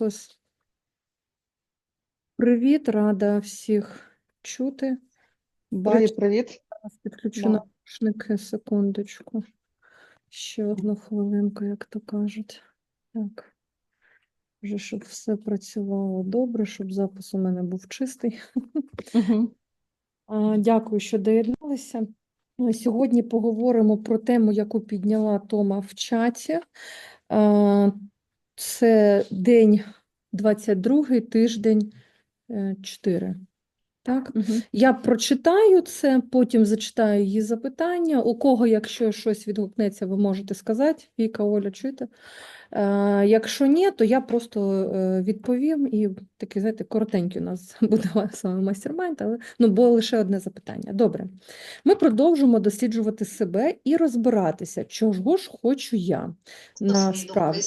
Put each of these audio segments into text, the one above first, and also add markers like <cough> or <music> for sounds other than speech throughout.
Ось. Привіт, рада всіх чути. Бачу, Привіт, привіт. зараз підключу Да. навушники, секундочку. Ще одну хвилинку, як то кажуть. Так. Вже щоб все працювало добре, щоб запис у мене був чистий. Угу. А, Дякую, що доєдналися. Е, Сьогодні поговоримо про тему, яку підняла Тома в чаті. Е, Це день 22, тиждень 4. Так? Угу. Я прочитаю це, потім зачитаю її запитання. У кого, якщо щось відгукнеться, ви можете сказати. Віка, Оля, чуєте? Е, якщо ні, то я просто е, відповім і такий, знаєте, коротенький у нас <laughs> буде саме майстер-майнд, але ну, було лише одне запитання. Добре. Ми продовжимо досліджувати себе і розбиратися, чого ж хочу я насправді.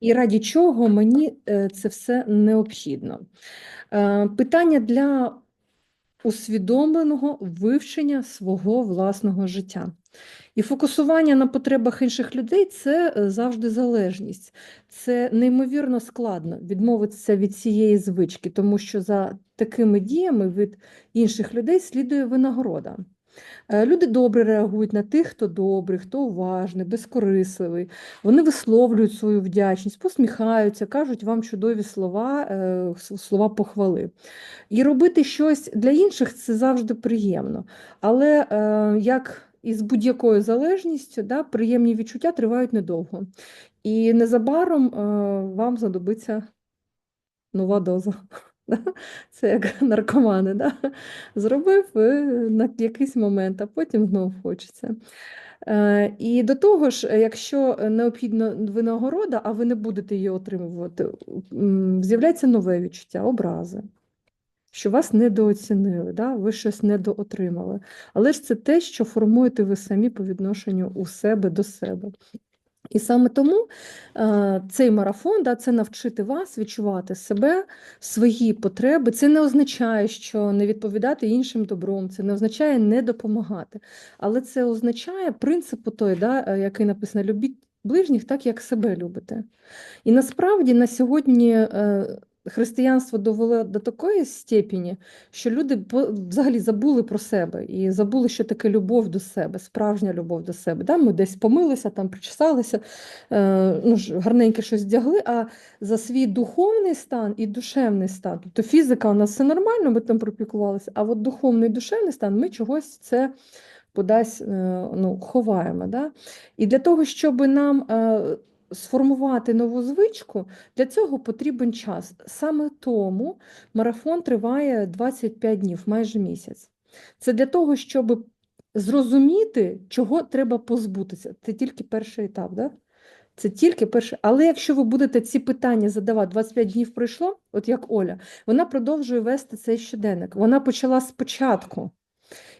І раді чого мені е, це все необхідно. Е, Питання для усвідомленого вивчення свого власного життя. І фокусування на потребах інших людей це е, завжди залежність. Це неймовірно складно відмовитися від цієї звички, тому що за такими діями від інших людей слідує винагорода. Е, Люди добре реагують на тих, хто добрий, хто уважний, безкорисливий. Вони висловлюють свою вдячність, посміхаються, кажуть вам чудові слова, е, слова похвали. І робити щось для інших це завжди приємно. Але е, як і з будь-якою залежністю, да, приємні відчуття тривають недовго. І незабаром вам знадобиться нова доза. <laughs> Це як <laughs> наркомани, да? Зробив е, на якийсь момент, а потім знов хочеться. Е, І до того ж, якщо необхідна винагорода, а ви не будете її отримувати, з'являється нове відчуття, образи, що вас недооцінили, да? ви щось недоотримали. Але ж це те, що формуєте ви самі по відношенню у себе до себе. І саме тому е, цей марафон да, це навчити вас відчувати себе, свої потреби. Це не означає, що не відповідати іншим добром, це не означає не допомагати. Але це означає принципу той, да, е, який написано: любіть ближніх так, як себе любите. І насправді на сьогодні е, християнство довело до такої степені, що люди взагалі забули про себе і забули, що таке любов до себе, справжня любов до себе. Да? Ми десь помилися, там причесалися, е, ну, ж, гарненьке щось вдягли, а за свій духовний стан і душевний стан. Тобто фізика у нас все нормально, ми там пропікувалися, а от духовний і душевний стан ми чогось це кудись е, ну, ховаємо. Да? І для того, щоб нам е, сформувати нову звичку, для цього потрібен час. Саме тому марафон триває 25 днів, майже місяць. Це для того, щоб зрозуміти, чого треба позбутися. Це тільки перший етап. Да? Це тільки перше. Але якщо ви будете ці питання задавати, 25 днів пройшло, от як Оля, вона продовжує вести цей щоденник. Вона почала спочатку.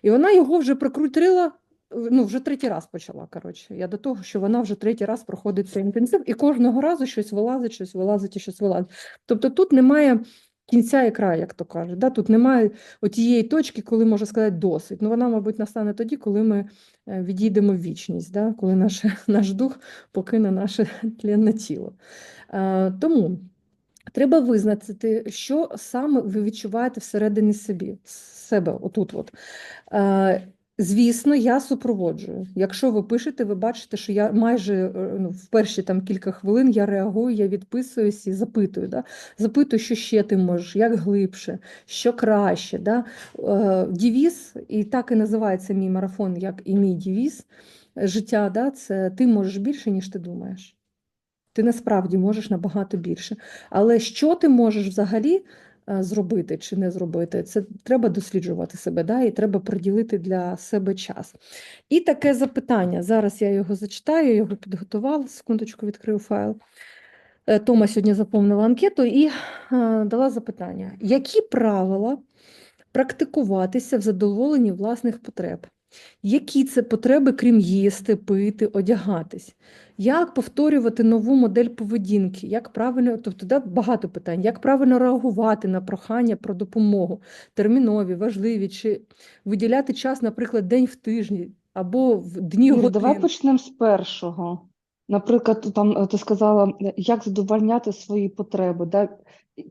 І вона його вже прокрутила, ну, вже третій раз почала, коротше. Я до того, що вона вже третій раз проходить цей інтенсив, і кожного разу щось вилазить, щось вилазить і щось вилазить. Тобто тут немає кінця і краю, як то кажуть. Да? Тут немає тієї точки, коли можна сказати досить. Ну, вона, мабуть, настане тоді, коли ми е, відійдемо в вічність, да? коли наш, <laughs> наш дух покине наше тленне тіло. Е, Тому треба визначити, що саме ви відчуваєте всередині собі, себе, отут. От. Е, Звісно, я супроводжую. Якщо ви пишете, ви бачите, що я майже е, ну, в перші там кілька хвилин я реагую, я відписуюсь і запитую. Да? Запитую, що ще ти можеш, як глибше, що краще. Да? Е, Дівіз, і так і називається мій марафон, як і мій дівіз життя, да? це ти можеш більше, ніж ти думаєш. Ти насправді можеш набагато більше. Але що ти можеш взагалі зробити чи не зробити, це треба досліджувати себе, да? і треба приділити для себе час. І таке запитання. Зараз я його зачитаю, його підготувала, секундочку, відкрию файл. Е, Тома сьогодні заповнила анкету і е, дала запитання: які правила практикуватися в задоволенні власних потреб? Які це потреби, крім їсти, пити, одягатись? Як повторювати нову модель поведінки? Як правильно, тобто да, багато питань, як правильно реагувати на прохання про допомогу, термінові, важливі, чи виділяти час, наприклад, день в тижні або в дні години? давай почнемо з першого. Наприклад, там е, ти сказала, як задовольняти свої потреби, да?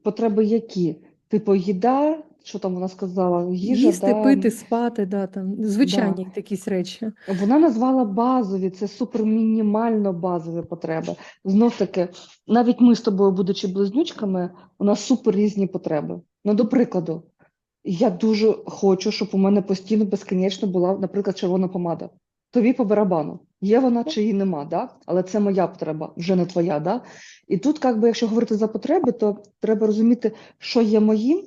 Потреби які? Типу їда, що там вона сказала? Їжа, Їсти, да, пити, спати, да, там, звичайні якісь речі. Вона назвала базові, це супермінімально базові потреби. Знов таки, навіть ми з тобою, будучи близнючками, у нас супер різні потреби. Ну, до прикладу, я дуже хочу, щоб у мене постійно безкінечно була, наприклад, червона помада. Тобі по барабану. Є вона чи її нема, да? але це моя потреба, вже не твоя. Да? І тут, як би, якщо говорити за потреби, то треба розуміти, що є моїм,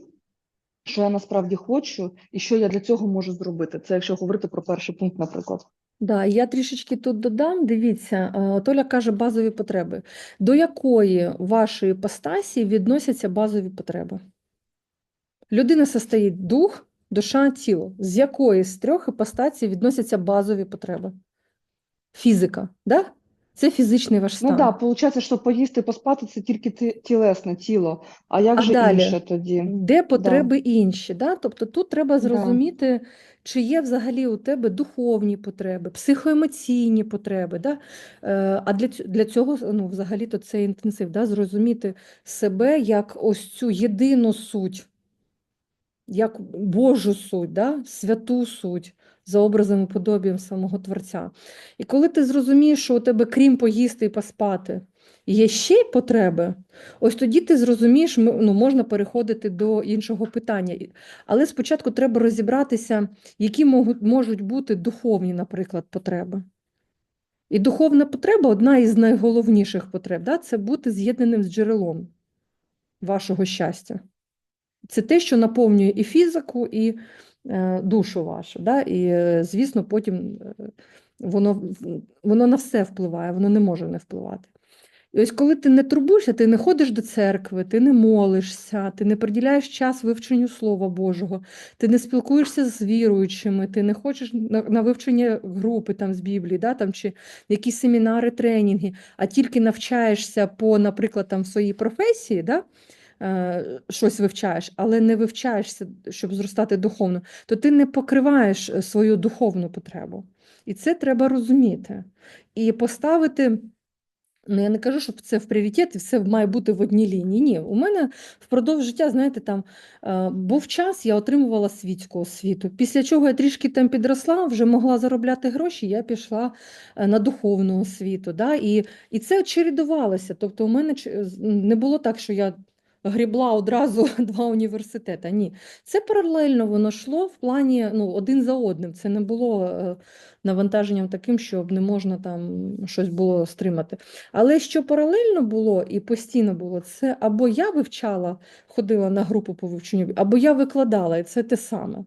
що я насправді хочу, і що я для цього можу зробити. Це якщо говорити про перший пункт, наприклад. Да, я трішечки тут додам. Дивіться, е, Толя каже базові потреби. До якої вашої іпостасі відносяться базові потреби? Людина состоїть дух, душа, тіло. З якої з трьох іпостасій відносяться базові потреби? Фізика, да? Це фізичний ваш Ну так, да, виходить, що поїсти, поспати це тільки тілесне тіло. А як А же далі? інше тоді? Де потреби інші? Да? Тобто тут треба Да. зрозуміти, чи є взагалі у тебе духовні потреби, психоемоційні потреби. Да? Е, А для, для цього ну, взагалі-то це інтенсив, да? зрозуміти себе як ось цю єдину суть, як Божу суть, да? святу суть за образом і подобієм самого Творця. І коли ти зрозумієш, що у тебе, крім поїсти і поспати, є ще й потреби, ось тоді ти зрозумієш, ну, можна переходити до іншого питання. Але спочатку треба розібратися, які можуть, бути духовні, наприклад, потреби. І духовна потреба одна із найголовніших потреб, да? це бути з'єднаним з джерелом вашого щастя. Це те, що наповнює і фізику, і душу вашу. Да? І, е, звісно, потім е, воно, воно на все впливає, воно не може не впливати. І ось коли ти не турбуєшся, ти не ходиш до церкви, ти не молишся, ти не приділяєш час вивченню Слова Божого, ти не спілкуєшся з віруючими, ти не хочеш на, на вивчення групи там, з Біблії, да, там, чи якісь семінари, тренінги, а тільки навчаєшся по, наприклад, там, своїй професії, да, е, щось вивчаєш, але не вивчаєшся, щоб зростати духовно, то ти не покриваєш е, свою духовну потребу. І це треба розуміти. І поставити. Ну, я не кажу, що це в пріоритет і все має бути в одній лінії. Ні, у мене впродовж життя, знаєте, там е, був час, я отримувала світську освіту. Після чого я трішки там підросла, вже могла заробляти гроші, я пішла е, на духовну освіту. Да? І, і це чередувалося. Тобто, у мене не було так, що я грібла одразу <laughs> два університети. Ні, це паралельно воно йшло в плані ну, один за одним. Це не було е, навантаженням таким, щоб не можна там щось було стримати. Але що паралельно було і постійно було, це або я вивчала, ходила на групу по вивченню, або я викладала, і це те саме.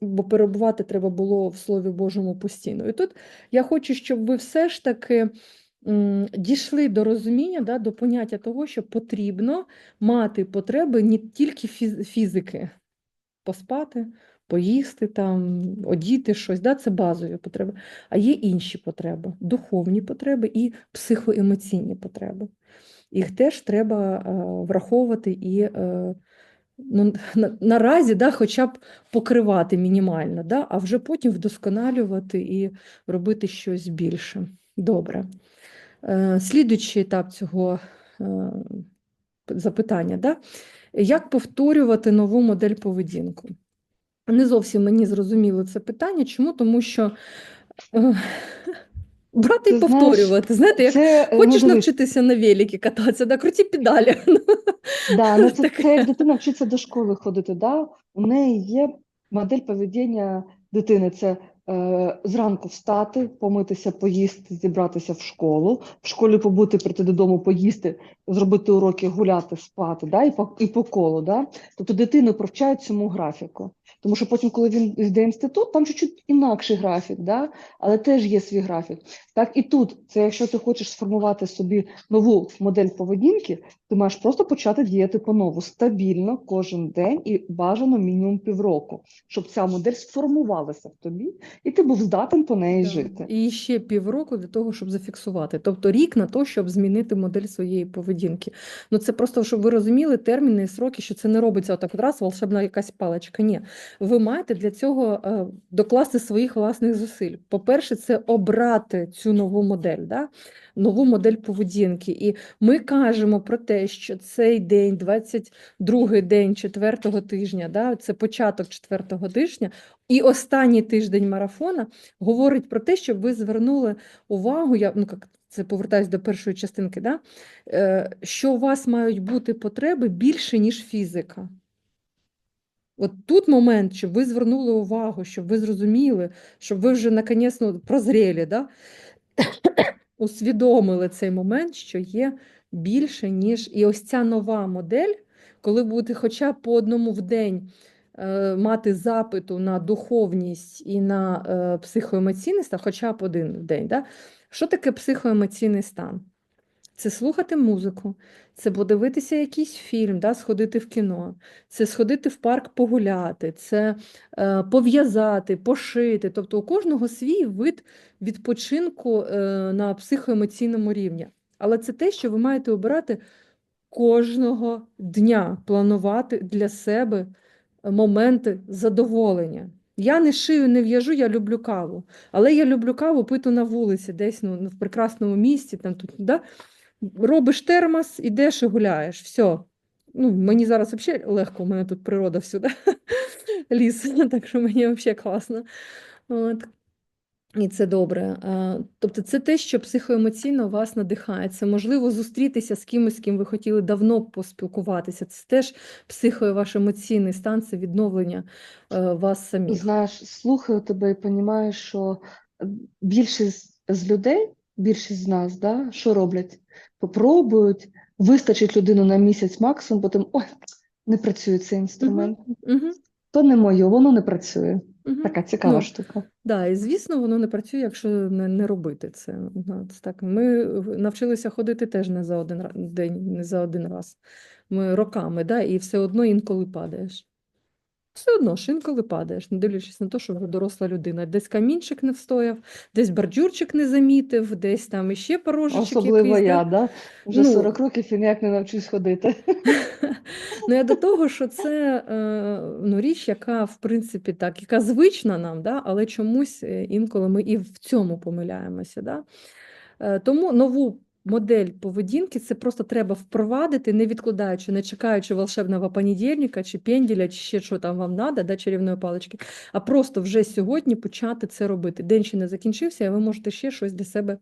Бо перебувати треба було в Слові Божому постійно. І тут я хочу, щоб ви все ж таки дійшли до розуміння, да, до поняття того, що потрібно мати потреби не тільки фізики, поспати, поїсти, там, одіти щось, да, це базові потреби, а є інші потреби, духовні потреби і психоемоційні потреби. Їх теж треба е, враховувати і е, ну, <laughs> на, наразі да, хоча б покривати мінімально, да, а вже потім вдосконалювати і робити щось більше. Добре. Е, слідуючий етап цього е, запитання, да? як повторювати нову модель поведінку? Не зовсім мені зрозуміло це питання. Чому? Тому що е, <laughs> брати і повторювати. Знаєте, як Це, ну, хочеш дивись, навчитися на великі кататися, да, круті педалі. да, ну, це, <laughs> це як дитина вчиться до школи ходити. Да? У неї є модель поведіння дитини. Це зранку встати, помитися, поїсти, зібратися в школу, в школі побути, прийти додому, поїсти, зробити уроки, гуляти, спати, да? і, по, і по колу. Да? Тобто дитину провчають цьому графіку. Тому що потім, коли він йде інститут, там чуть-чуть інакший графік, да? але теж є свій графік. Так і тут, це якщо ти хочеш сформувати собі нову модель поведінки, ти маєш просто почати діяти по-нову, стабільно кожен день і бажано мінімум півроку, щоб ця модель сформувалася в тобі, і ти був здатен по неї жити. І ще півроку для того, щоб зафіксувати. Тобто рік на те, щоб змінити модель своєї поведінки. Ну це просто щоб ви розуміли терміни і сроки, що це не робиться отак от раз, волшебна якась паличка. Ні, ви маєте для цього е, докласти своїх власних зусиль. По-перше, це обрати цю нову модель, да? нову модель поведінки. І ми кажемо про те, що цей день, 22-й день четвертого тижня, да? це початок четвертого тижня, і останній тиждень марафона говорить про те, щоб ви звернули увагу. Я ну як це повертаюсь до першої частинки, да? е, що у вас мають бути потреби більше, ніж фізика. От тут момент, щоб ви звернули увагу, щоб ви зрозуміли, щоб ви вже наконець ну, прозріли, да? <coughs> усвідомили цей момент, що є більше, ніж і ось ця нова модель, коли будете хоча б по одному в день е, мати запиту на духовність і на е, психоемоційний стан, хоча б один в день. Да? Що таке психоемоційний стан? Це слухати музику, це подивитися якийсь фільм, да, сходити в кіно, це сходити в парк погуляти, це е, пов'язати, пошити. Тобто у кожного свій вид відпочинку е, на психоемоційному рівні. Але це те, що ви маєте обирати кожного дня, планувати для себе моменти задоволення. Я не шию, не в'яжу, я люблю каву. Але я люблю каву пити на вулиці, десь ну, в прекрасному місці. Там, тут, да? Робиш термос, ідеш і гуляєш. Все. Ну, мені зараз взагалі легко, у мене тут природа всюди. <laughs> Ліс, <laughs> так що мені взагалі класно. От. І це добре. Тобто це те, що психоемоційно вас надихає. Це можливо зустрітися з кимось, з ким ви хотіли давно поспілкуватися. Це теж психо- ваш емоційний стан, це відновлення е, вас самих. Знаєш, слухаю тебе і розумію, що більшість з людей, більшість з нас, да, що роблять? Попробують, вистачить людину на місяць максимум, потім ой, не працює цей інструмент. Угу, То не моє, воно не працює. угу. Така цікава Ну, штука. Да, і звісно, воно не працює, якщо не, не робити це. Ну, так. Ми навчилися ходити теж не за один день, не за один раз. Ми роками, да, і все одно інколи падаєш. Все одно ж інколи падаєш, не дивлячись на те, що вже доросла людина. Десь камінчик не встояв, десь бордюрчик не замітив, десь там іще порожечок Особливо якийсь. я, да. Вже Ну. 40 років і ніяк не навчусь ходити. <laughs> Ну, я до того, що це е, ну, річ, яка, в принципі, так, яка звична нам, да, але чомусь е, інколи ми і в цьому помиляємося. Да? Е, Тому нову модель поведінки це просто треба впровадити, не відкладаючи, не чекаючи волшебного понедільника чи пенділя, чи ще що там вам треба, да, чарівної палички, а просто вже сьогодні почати це робити. День ще не закінчився, а ви можете ще щось для себе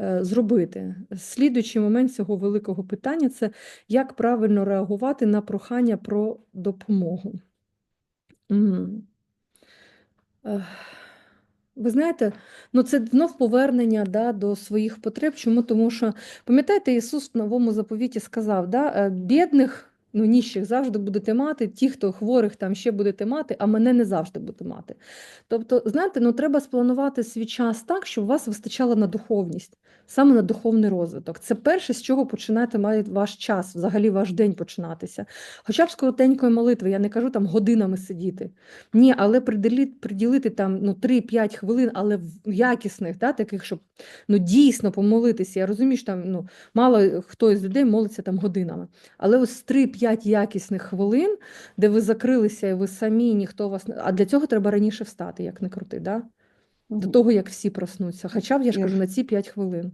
е, зробити. Слідуючий момент цього великого питання це як правильно реагувати на прохання про допомогу. Мгм. Ви знаєте, ну це знов повернення да, до своїх потреб. Чому? Тому що, пам'ятаєте, Ісус в новому заповіті сказав, да, е, бідних, ну ніщих завжди будете мати, ті, хто хворих там ще будете мати, а мене не завжди будете мати. Тобто, знаєте, ну треба спланувати свій час так, щоб у вас вистачало на духовність, саме на духовний розвиток. Це перше, з чого починати має ваш час, взагалі ваш день починатися. Хоча б з коротенької молитви, я не кажу там годинами сидіти. Ні, але приділити, приділити там ну, 3-5 хвилин, але якісних, да, таких, щоб ну, дійсно помолитися. Я розумію, що там ну, мало хто із людей молиться там годинами. Але ось 3-5 якісних хвилин, де ви закрилися і ви самі, ніхто вас не. А для цього треба раніше встати, як не крути, да? До того, як всі проснуться. Хоча б я ж кажу на ці 5 хвилин.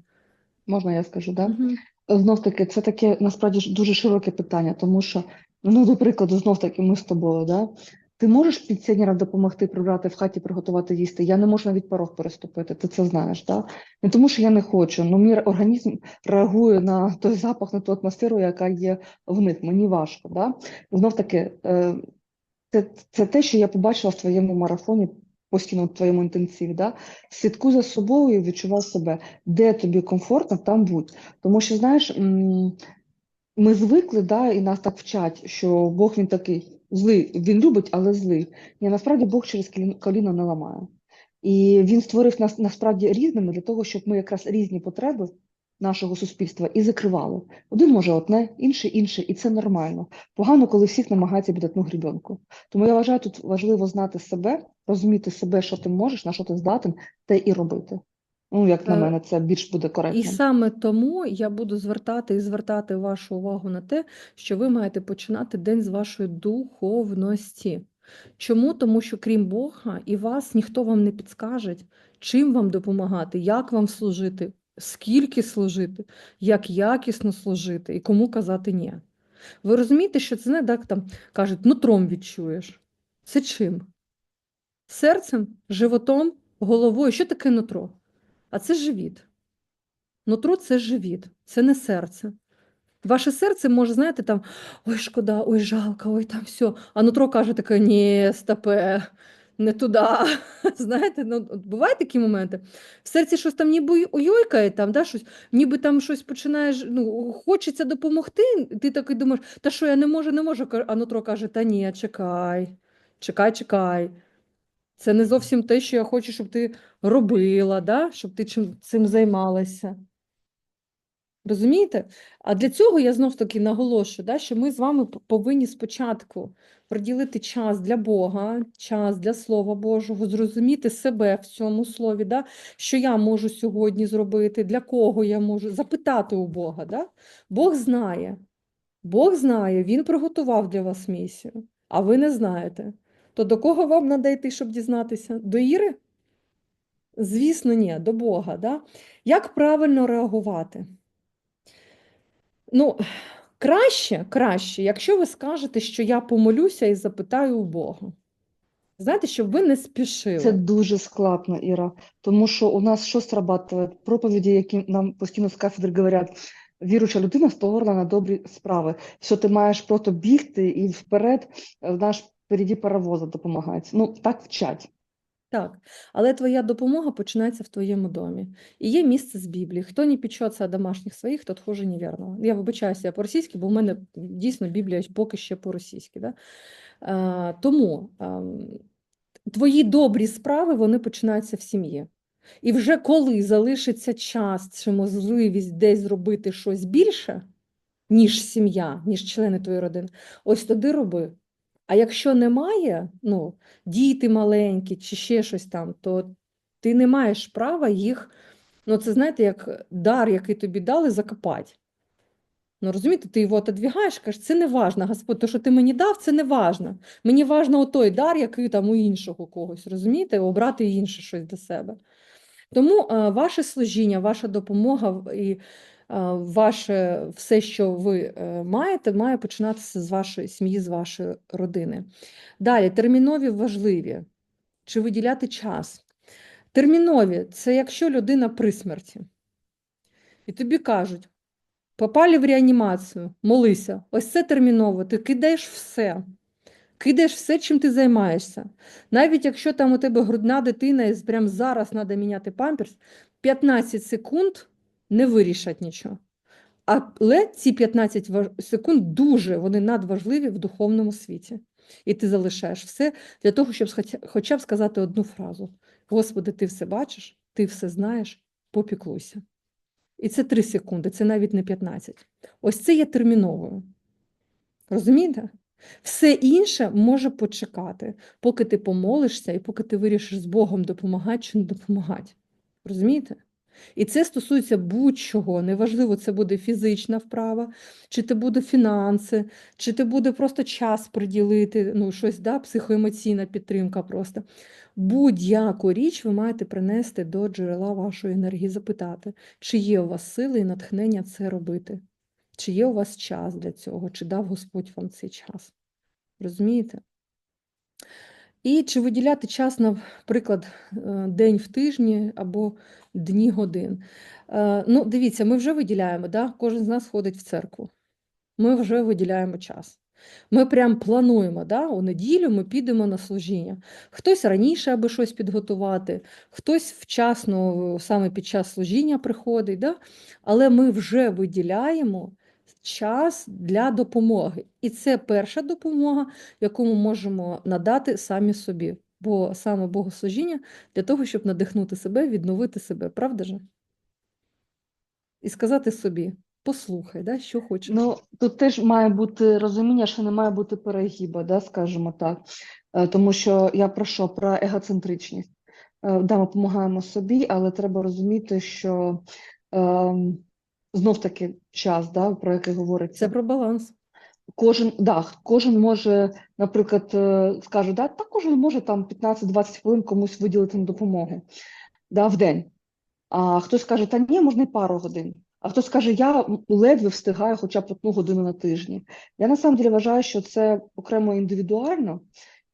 Можна я скажу, да? Мгм. Знов таки, це таке насправді дуже широке питання, тому що, ну, до прикладу, знов таки, ми з тобою, да? Ти можеш пенсіонерам допомогти прибрати в хаті, приготувати їсти? Я не можу навіть порог переступити, ти це знаєш, да? Не тому, що я не хочу, ну мій організм реагує на той запах, на ту атмосферу, яка є в них. Мені важко, да? Знов таки, е, це, це те, що я побачила в твоєму марафоні, постійно в твоєму інтенсиві, да? Слідкуй за собою і відчувай себе, де тобі комфортно, там будь. Тому що, знаєш, ми звикли, да, і нас так вчать, що Бог він такий злий, він любить, але злий. Ні, насправді Бог через коліно- не ламає. І він створив нас насправді різними для того, щоб ми якраз різні потреби нашого суспільства і закривали. Один може одне, інший інше, і це нормально. Погано, коли всіх намагається бути одну грібенку. Тому я вважаю, тут важливо знати себе, розуміти себе, що ти можеш, на що ти здатен, те і робити. Ну, як на Е, мене, це більш буде коректно. І саме тому я буду звертати і звертати вашу увагу на те, що ви маєте починати день з вашої духовності. Чому? Тому що крім Бога і вас ніхто вам не підскаже, чим вам допомагати, як вам служити, скільки служити, як якісно служити і кому казати ні. Ви розумієте, що це не так там кажуть, нутром відчуєш. Це чим? Серцем, животом, головою. Що таке нутро? А це живіт. Нутро це живіт, це не серце. Ваше серце може, знаєте, там ой, шкода, ой, жалко, ой, там все. А нутро каже таке, ні, стопе, не туди. <laughs> Знаєте, ну, от бувають такі моменти. В серці щось там ніби уйойкає, там, да, щось, ніби там щось починаєш, ну, хочеться допомогти. Ти такий думаєш, та що я не можу, не можу. А нутро каже, та ні, чекай, чекай, чекай. Це не зовсім те, що я хочу, щоб ти робила, да? щоб ти чим, цим займалася. Розумієте? А для цього я знов таки наголошую, да, що ми з вами повинні спочатку приділити час для Бога, час для Слова Божого, зрозуміти себе в цьому слові, да, що я можу сьогодні зробити, для кого я можу, запитати у Бога. Да? Бог знає. Бог знає, Він приготував для вас місію, а ви не знаєте. То до кого вам треба йти, щоб дізнатися? До Іри? Звісно, ні, до Бога. Да? Як правильно реагувати? Ну, краще, краще, якщо ви скажете, що я помолюся і запитаю у Бога. Знаєте, щоб ви не спішили. Це дуже складно, Іра, тому що у нас що срабатує? Проповіді, які нам постійно з кафедри говорять, віруюча людина створена на добрі справи, що ти маєш просто бігти і вперед, е, наш впереді паровоза допомагати. Ну, так вчать. Так, але твоя допомога починається в твоєму домі. І є місце з Біблії. Хто не печеться домашніх своїх, тот хуже неверного. Я вибачаюся я по-російськи, бо в мене дійсно Біблія поки ще по-російськи. Да? А, тому ам, твої добрі справи вони починаються в сім'ї. І вже коли залишиться час чи можливість десь зробити щось більше, ніж сім'я, ніж члени твоєї родини, ось тоді роби. А якщо немає, ну, діти маленькі чи ще щось там, то ти не маєш права їх, ну це знаєте, як дар, який тобі дали, закопати. Ну, розумієте, ти його отодвігаєш, кажеш, це не важно, Господь, то, що ти мені дав, це не важно. Мені важно той дар, який там у іншого когось, розумієте, обрати інше щось для себе. Тому е, ваше служіння, ваша допомога і ваше все, що ви е, маєте, має починатися з вашої сім'ї, з вашої родини. Далі, термінові важливі. Чи виділяти час? Термінові це якщо людина при смерті. І тобі кажуть, попали в реанімацію, молися. Ось це терміново, ти кидаєш все. Кидаєш все, чим ти займаєшся. Навіть якщо там у тебе грудна дитина і прямо зараз треба міняти памперс, 15 секунд не вирішать нічого. Але ці 15 секунд дуже вони надважливі в духовному світі. І ти залишаєш все для того, щоб хоча- б сказати одну фразу: Господи, ти все бачиш, ти все знаєш, попіклуйся. І це 3 секунди, це навіть не 15. Ось це є терміновою. Розумієте? Все інше може почекати, поки ти помолишся і поки ти вирішиш з Богом допомагати чи не допомагати. Розумієте? І це стосується будь-чого. Неважливо, це буде фізична вправа, чи це буде фінанси, чи це буде просто час приділити, ну, щось, да, психоемоційна підтримка просто. Будь-яку річ ви маєте принести до джерела вашої енергії, запитати, чи є у вас сили і натхнення це робити. Чи є у вас час для цього, чи дав Господь вам цей час? Розумієте? І чи виділяти час, наприклад, е, день в тижні або дні годин. Е, Ну, дивіться, ми вже виділяємо, да? кожен з нас ходить в церкву. Ми вже виділяємо час. Ми прям плануємо, да? у неділю ми підемо на служіння. Хтось раніше, аби щось підготувати, хтось вчасно, саме під час служіння приходить, да? але ми вже виділяємо час для допомоги. І це перша допомога, яку ми можемо надати самі собі. Бо саме богослужіння для того, щоб надихнути себе, відновити себе, правда же? І сказати собі: послухай, да, що хочеш. Ну, тут теж має бути розуміння, що не має бути перегіба, да, скажімо так. Е, Тому що я про що? Про егоцентричність. Е, Да, ми допомагаємо собі, але треба розуміти, що ем, знов таки час, да, про який Це говориться. про баланс. Кожен, да, кожен може, наприклад, е, скаже, да, та кожен може там 15-20 хвилин комусь виділити на допомогу да, в день. А хтось каже, та ні, можна й пару годин. А хтось каже, я ледве встигаю хоча б одну годину на тижні. Я на самом деле вважаю, що це окремо індивідуально,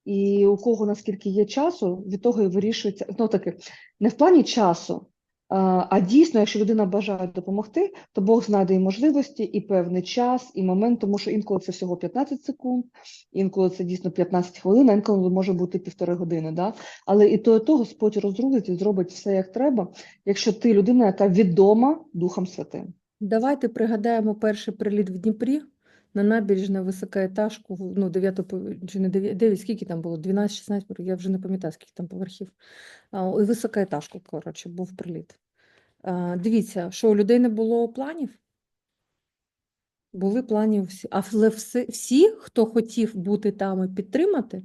і у кого наскільки є часу, від того і вирішується. Ну таки, не в плані часу, а, дійсно, якщо людина бажає допомогти, то Бог знайде і можливості, і певний час, і момент, тому що інколи це всього 15 секунд, інколи це дійсно 15 хвилин, а інколи може бути півтори години. Да? Але і то, і то Господь розрулить і зробить все як треба, якщо ти людина, яка відома Духом Святим. Давайте пригадаємо перший приліт в Дніпрі на набережну високоетажку, ну, 9, чи не 9, 9, скільки там було, 12-16, я вже не пам'ятаю, скільки там поверхів. А, і високоетажку, коротше, був приліт. Дивіться, що у людей не було планів? Були плані всі. Але всі, всі, хто хотів бути там і підтримати,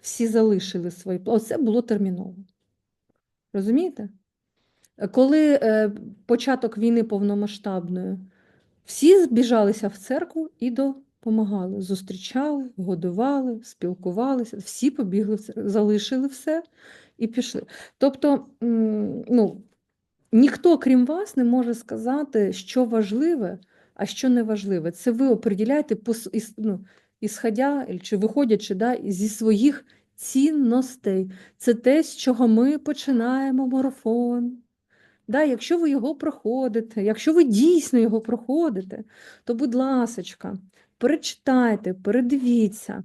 всі залишили свої плани. Оце було терміново. Розумієте? Коли е, початок війни повномасштабної, всі збіжалися в церкву і допомагали. Зустрічали, годували, спілкувалися, всі побігли в церкву, залишили все і пішли. Тобто, ну, ніхто, крім вас, не може сказати, що важливе, а що не важливе. Це ви іс- ну, ісходя чи виходячи да, зі своїх цінностей. Це те, з чого ми починаємо марафон. Да, якщо ви його проходите, якщо ви дійсно його проходите, то, будь ласочка, перечитайте, передивіться.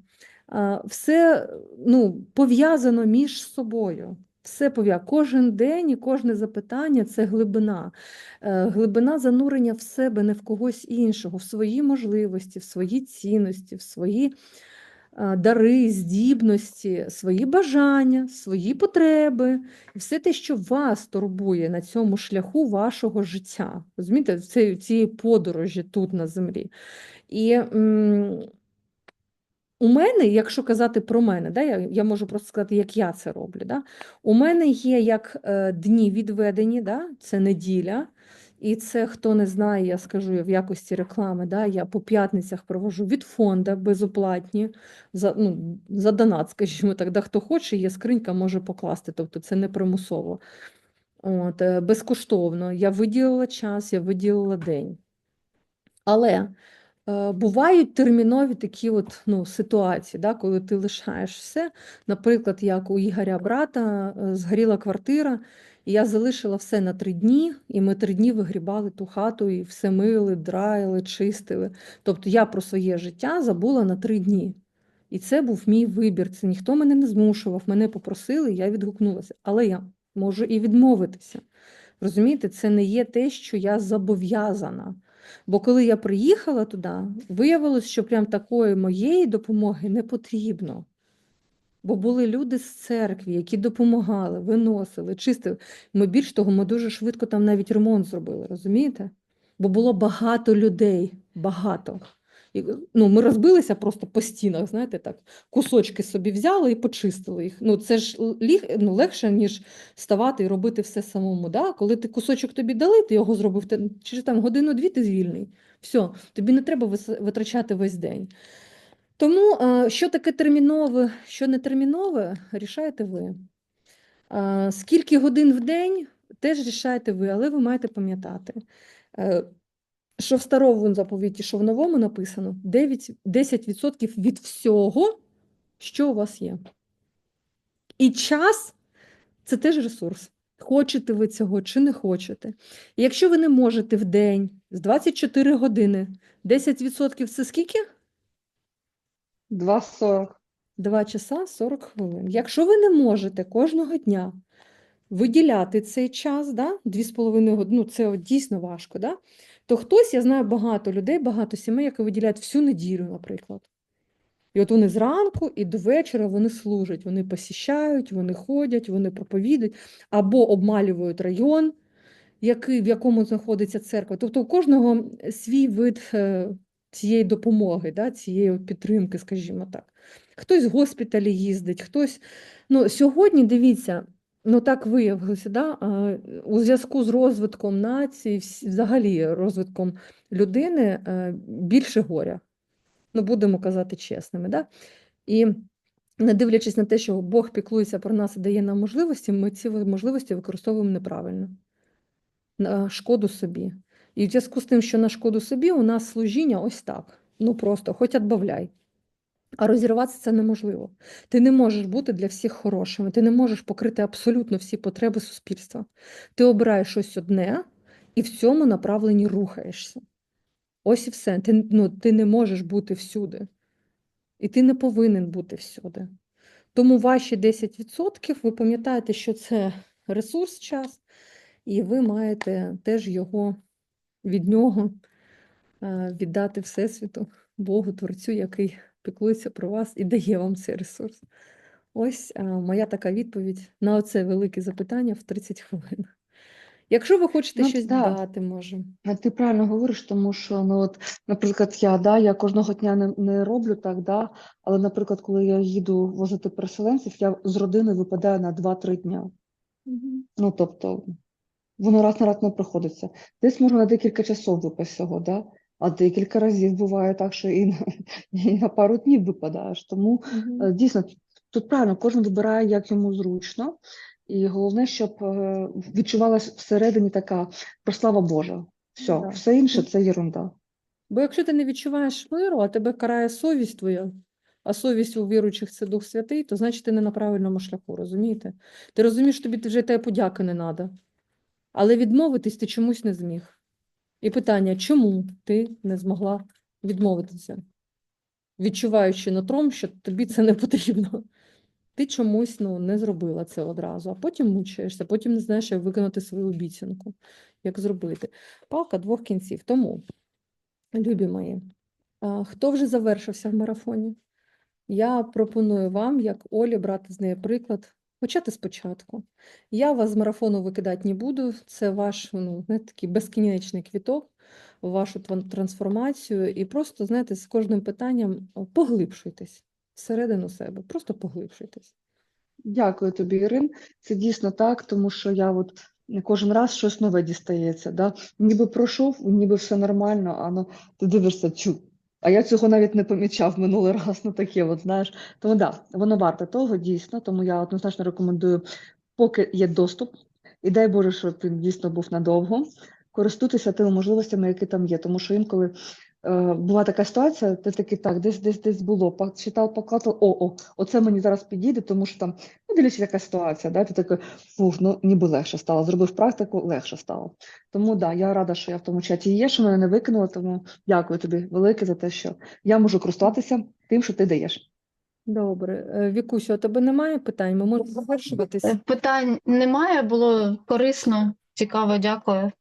Все ну, пов'язано між собою. Все пов'язано. Кожен день і кожне запитання це глибина. Е, Глибина занурення в себе, не в когось іншого, в свої можливості, в свої цінності, в свої дари, здібності, свої бажання, свої потреби, і все те, що вас турбує на цьому шляху вашого життя, розумієте, цій- цієї подорожі тут на землі. І м, у мене, якщо казати про мене, да, я, я можу просто сказати, як я це роблю. Да? У мене є як е, дні відведені, да? це неділя. І це, хто не знає, я скажу в якості реклами, да, я по п'ятницях провожу від фонду безоплатні, за, ну, за донат, скажімо так, да, хто хоче, є скринька, може покласти, тобто це не примусово. От, е, безкоштовно. Я виділила час, я виділила день. Але е, бувають термінові такі от, ну, ситуації, да, коли ти лишаєш все. Наприклад, як у Ігоря брата е, згоріла квартира, і я залишила все на три дні, і ми три дні вигрібали ту хату і все мили, драїли, чистили. Тобто я про своє життя забула на три дні. І це був мій вибір. Це ніхто мене не змушував, мене попросили, я відгукнулася. Але я можу і відмовитися. Розумієте, це не є те, що я зобов'язана. Бо коли я приїхала туди, виявилось, що прям такої моєї допомоги не потрібно. Бо були люди з церкви, які допомагали, виносили, чистили. Ми більш того, ми дуже швидко там навіть ремонт зробили, розумієте? Бо було багато людей, багато. І, ну, ми розбилися просто по стінах, знаєте, так, кусочки собі взяли і почистили їх. Ну, це ж ліг, ну, легше, ніж ставати і робити все самому. Да? Коли ти кусочок тобі дали, ти його зробив, ти, через там годину-дві ти звільний. Все, тобі не треба витрачати весь день. Тому, е, що таке термінове, що не термінове, рішаєте ви. Е, Скільки годин в день, теж рішаєте ви, але ви маєте пам'ятати, е, що в старому заповіті, що в новому написано 9, 10% від всього, що у вас є. І час це теж ресурс. Хочете ви цього чи не хочете. І якщо ви не можете в день з 24 години, 10% це скільки? 2,40. 2 часа 40 хвилин. Якщо ви не можете кожного дня виділяти цей час, да, 2,5 години, ну це дійсно важко, да, то хтось, я знаю багато людей, багато сімей, які виділяють всю неділю, наприклад. І от вони зранку і до вечора вони служать, вони посіщають, вони ходять, вони проповідують або обмалюють район, який, в якому знаходиться церква. Тобто у кожного свій вид е, цієї допомоги, да, цієї підтримки, скажімо так. Хтось в госпіталі їздить, хтось. Ну, сьогодні, дивіться, Ну, так виявилося, да? У зв'язку з розвитком нації, взагалі розвитком людини, е, більше горя. Ну, будемо казати чесними, да? І не дивлячись на те, що Бог піклується про нас і дає нам можливості, ми ці можливості використовуємо неправильно, на шкоду собі. І в зв'язку з тим, що на шкоду собі, у нас служіння ось так. Ну просто, хоч отбавляй. А розірватися це неможливо. Ти не можеш бути для всіх хорошим, ти не можеш покрити абсолютно всі потреби суспільства. Ти обираєш щось одне і в цьому направленні рухаєшся. Ось і все. Ти, ну, ти не можеш бути всюди. І ти не повинен бути всюди. Тому ваші 10% ви пам'ятаєте, що це ресурс час, і ви маєте теж його від нього е, віддати Всесвіту, Богу, Творцю, який піклується про вас і дає вам цей ресурс. Ось е, моя така відповідь на оце велике запитання в 30 хвилин. Якщо ви хочете Ну, щось да. додати, може. Ти правильно говориш, тому що, ну от, наприклад, я, да, я кожного дня не, не роблю так, да, але, наприклад, коли я їду возити переселенців, я з родини випадаю на 2-3 дня. Ну, тобто, воно раз на раз не приходиться. Десь можна на декілька часов випасть всього, да? а декілька разів буває так, що і на, <laughs> і на пару днів випадаєш. Тому Мгм. Е, Дійсно, тут правильно, кожен вибирає, як йому зручно, і головне, щоб е, відчувалась всередині така прослава Божа. Все, Да. все інше це єрунда. Бо якщо ти не відчуваєш миру, а тебе карає совість твоя, а совість у віруючих це Дух Святий, то значить ти не на правильному шляху, розумієте? Ти розумієш, тобі вже тебе подяки не треба. Але відмовитись ти чомусь не зміг. І питання, чому ти не змогла відмовитися, відчуваючи нутром, що тобі це не потрібно. Ти чомусь ну, не зробила це одразу, а потім мучаєшся, потім не знаєш, як виконати свою обіцянку, як зробити. Палка двох кінців. Тому, любі мої, хто вже завершився в марафоні? Я пропоную вам, як Олі, брати з неї приклад, почати спочатку. Я вас з марафону викидати не буду. Це ваш ну, знаєте, такий безкінечний квіток вашу трансформацію. І просто, знаєте, з кожним питанням поглибшуйтесь всередину себе, просто поглибшуйтесь. Дякую тобі, Ірин. Це дійсно так, тому що я от кожен раз щось нове дістається. Да? Ніби пройшов, ніби все нормально, а ну, ти дивишся, чу. А я цього навіть не помічав минулий раз, ну таке, от, знаєш. Тому да, воно варте того, дійсно, тому я однозначно рекомендую, поки є доступ, і дай Боже, щоб він дійсно був надовго, користуйтеся тими можливостями, які там є. Тому що інколи е, була така ситуація, ти такий, так, десь десь десь було, почитав, покладав, о, о, оце мені зараз підійде, тому що там, ну, дивлячись, яка ситуація, да, ти такий, фух, ну ніби легше стало, зробив практику, легше стало. Тому да, я рада, що я в тому чаті є, що мене не викинуло, тому дякую тобі велике за те, що я можу користуватися тим, що ти даєш. Добре. Е, Вікусю, у тебе немає питань? Ми можемо завершуватись. Е, Питань немає, було корисно, цікаво, дякую.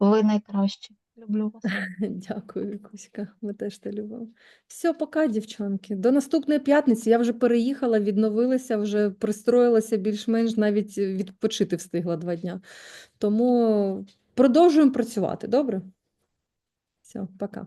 Ви найкращі. Люблю вас. <laughs> Дякую, Вікуська. Ми теж те любимо. Все, пока, дівчонки. До наступної п'ятниці. Я вже переїхала, відновилася, вже пристроїлася більш-менш, навіть відпочити встигла два дня. Тому продовжуємо працювати, добре? Все, пока.